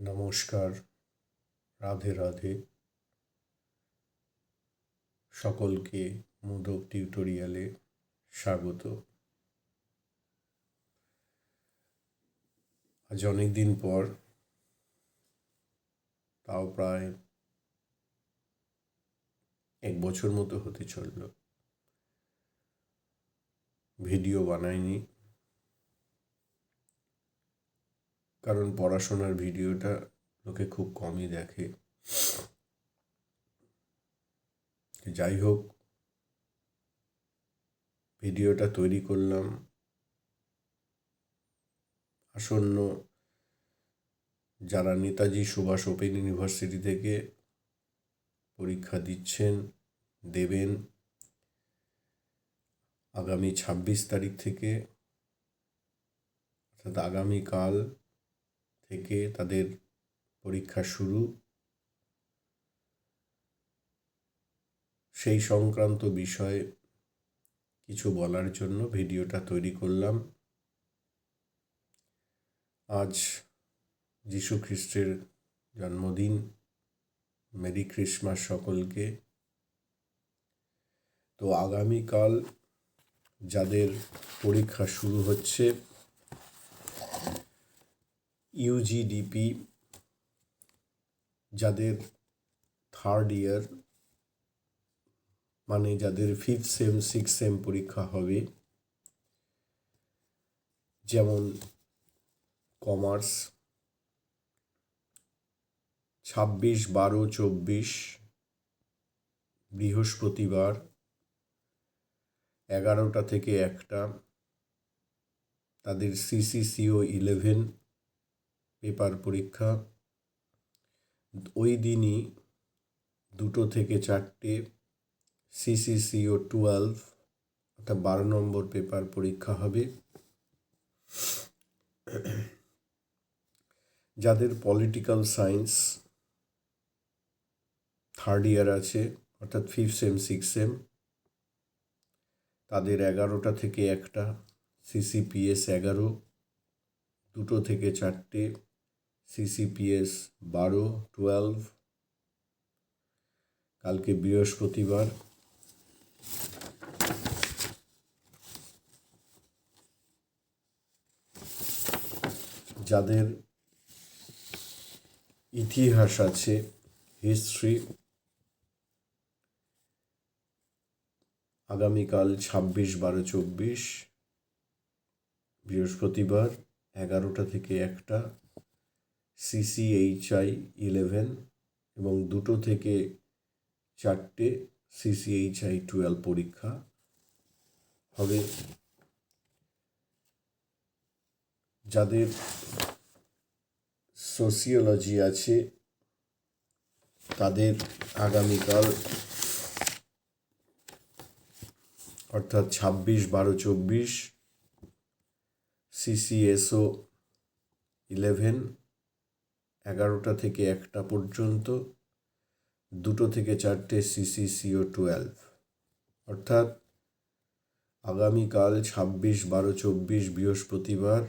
নমস্কার, রাধে রাধে। সকলকে মোদক টিউটোরিয়ালে স্বাগত। আজ অনেক দিন পর, তাও প্রায় এক বছর মতো হতে চলল। ভিডিও বানাইনি। কারণ পড়াশোনার ভিডিওটা লোকে খুব কমই দেখে। যাই হোক, ভিডিওটা তৈরি করলাম। আসন্ন যারা নেতাজি সুভাষ ওপেন ইউনিভার্সিটি থেকে পরীক্ষা দিচ্ছেন, দেবেন, আগামী ছাব্বিশ তারিখ থেকে, অর্থাৎ আগামীকাল থেকে তাদের পরীক্ষা শুরু। সেই সংক্রান্ত বিষয়ে কিছু বলার জন্য ভিডিওটা তৈরি করলাম। আজ যীশু খ্রিস্টের জন্মদিন। মেরি ক্রিসমাস সকলকে। তো আগামীকাল যাদের পরীক্ষা শুরু হচ্ছে ইউজিডিপি যাদের থার্ড ইয়ার মানে যাদের ফিফথ সেম সিক্স সেম পরীক্ষা হবে, যেমন কমার্স ছাব্বিশ, বারো, চব্বিশ, বৃহস্পতিবার, এগারোটা থেকে একটা, তাদের সিসিসিও ইলেভেন পেপার পরীক্ষা। ওই দিনই দুটো থেকে চারটে সিসিসিও টুয়েলভ অর্থাৎ বারো নম্বর পেপার পরীক্ষা হবে। যাদের পলিটিক্যাল সায়েন্স থার্ড ইয়ার আছে, অর্থাৎ ফিফথ সেম সিক্স সেম তাদের এগারোটা থেকে একটা সিসিপিএস এগারো, দুটো থেকে চারটে সিসিপিএস বারো টুয়েলভ কালকে বৃহস্পতিবার। যাদের ইতিহাস আছে হিস্ট্রি আগামীকাল ছাব্বিশ, বারো, চব্বিশ, বৃহস্পতিবার, এগারোটা থেকে একটা। সিসিএইচআই ইলেভেন এবং দুটো থেকে চারটে সিসিএইচআই টুয়েলভ পরীক্ষা হবে। যাদের সোসিওলজি আছে, তাদের আগামীকাল অর্থাৎ ছাব্বিশ বারো চব্বিশ সিসিএসও ইলেভেন এগারোটা থেকে একটা পর্যন্ত, দুটো থেকে চারটে সিসিসিও টুয়েলভ অর্থাৎ আগামীকাল ছাব্বিশ, বারো, চব্বিশ, বৃহস্পতিবার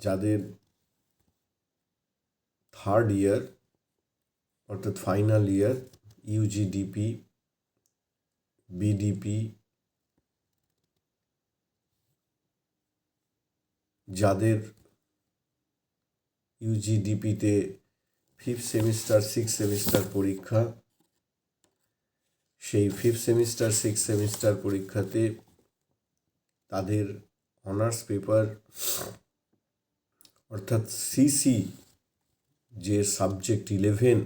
যাদের থার্ড ইয়ার অর্থাৎ ফাইনাল ইয়ার ইউজিডিপি বিডিপি যাদের ইউজিডিপিতে ফিফথ সেমিস্টার সিক্স সেমিস্টার পরীক্ষা। সেই ফিফথ সেমিস্টার সিক্স সেমিস্টার পরীক্ষাতে তাদের অনার্স পেপার অর্থাৎ সিসি যে সাবজেক্ট ইলেভেন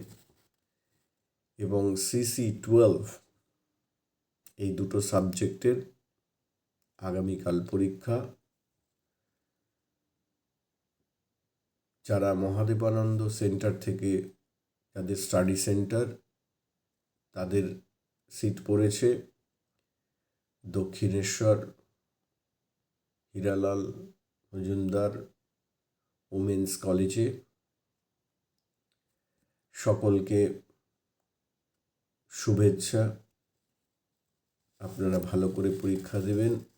এবং সিসি টুয়েলভ এই দুটো সাবজেক্টের আগামীকাল পরীক্ষা। যারা মহাদেবানন্দ সেন্টার থেকে যাদের স্টাডি সেন্টার, তাদের সিট পড়েছে। দক্ষিণেশ্বর, হীরালাল মজুমদার ওমেন্স কলেজে। সকলকে শুভেচ্ছা। আপনারা ভালো করে পরীক্ষা দেবেন।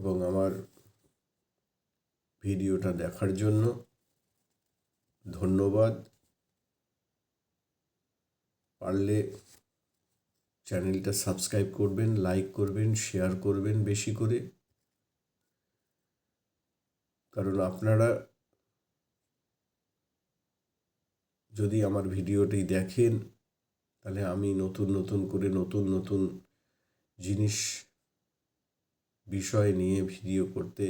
এবং আমার ভিডিওটা দেখার জন্য ধন্যবাদ। পারলে চ্যানেলটা সাবস্ক্রাইব করবেন, লাইক করবেন, শেয়ার করবেন বেশি করে। কারণ আপনারা যদি আমার ভিডিওটি দেখেন, তাহলে আমি নতুন নতুন করে নতুন নতুন জিনিস বিষয় নিয়ে ভিডিও করতে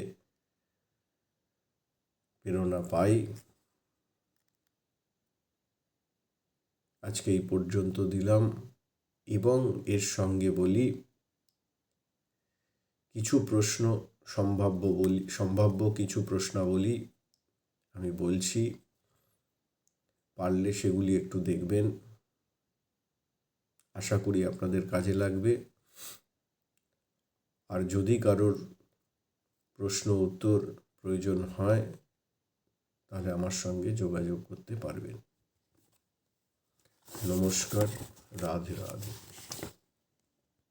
প্রেরণা পাই। আজকে এই পর্যন্ত দিলাম এবং এর সঙ্গে বলি, কিছু প্রশ্ন সম্ভাব্য বলি, সম্ভাব্য কিছু প্রশ্নাবলী আমি বলছি, পারলে সেগুলি একটু দেখবেন। আশা করি আপনাদের কাজে লাগবে। আর যদি কারোর প্রশ্ন, উত্তর প্রয়োজন হয়, তাহলে আমার সঙ্গে যোগাযোগ করতে পারবেন। নমস্কার, রাধে রাধে।